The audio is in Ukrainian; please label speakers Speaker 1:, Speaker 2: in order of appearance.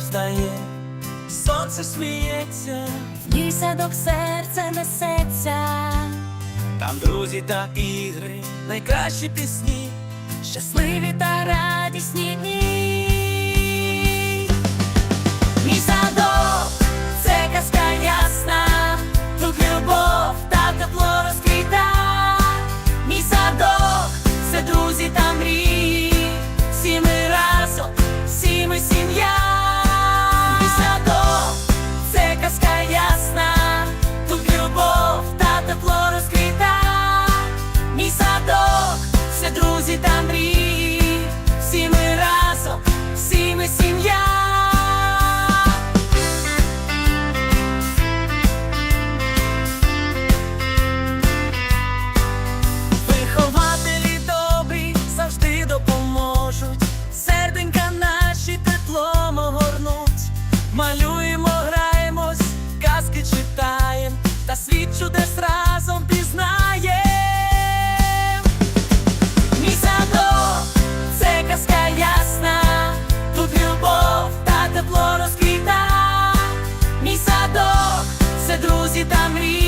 Speaker 1: сяє, сонце сміється, В ній садок серце несеться, там друзі та ігри, найкращі пісні, щасливі та радісні дні. малюємо, граємось, казки читаєм, та світ чудес разом пізнає. Мій садок – це казка ясна, тут любов та тепло розквіта. Мій садок – це друзі та мрії.